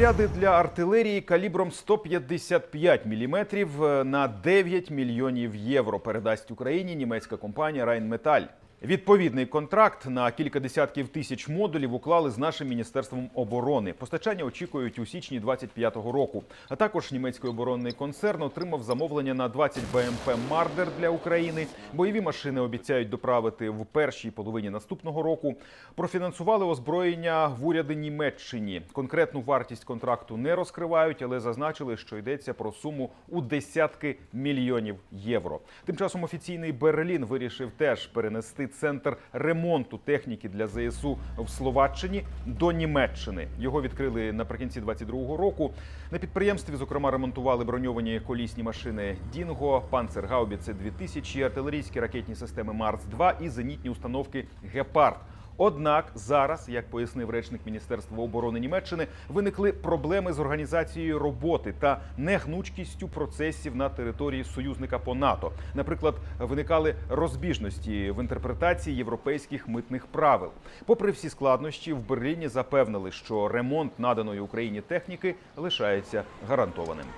Снаряди для артилерії калібром 155 мм на 9 мільйонів євро передасть Україні німецька компанія Rheinmetall. Відповідний контракт на кілька десятків тисяч модулів уклали з нашим міністерством оборони. Постачання очікують у січні 25-го року. А також німецький оборонний концерн отримав замовлення на 20 БМП Мардер для України. Бойові машини обіцяють доправити в першій половині наступного року. Профінансували озброєння в уряди Німеччині. Конкретну вартість контракту не розкривають, але зазначили, що йдеться про суму у десятки мільйонів євро. Тим часом офіційний Берлін вирішив теж перенести центр ремонту техніки для ЗСУ в Словаччині до Німеччини. Його відкрили наприкінці 22-го року. На підприємстві, зокрема, ремонтували броньовані колісні машини Дінго, Панцергаубіце 2000, артилерійські ракетні системи Марс 2 і зенітні установки Гепард. Однак зараз, як пояснив речник Міністерства оборони Німеччини, виникли проблеми з організацією роботи та негнучкістю процесів на території союзника по НАТО. Наприклад, виникали розбіжності в інтерпретації європейських митних правил. Попри всі складнощі, в Берліні запевнили, що ремонт наданої Україні техніки лишається гарантованим.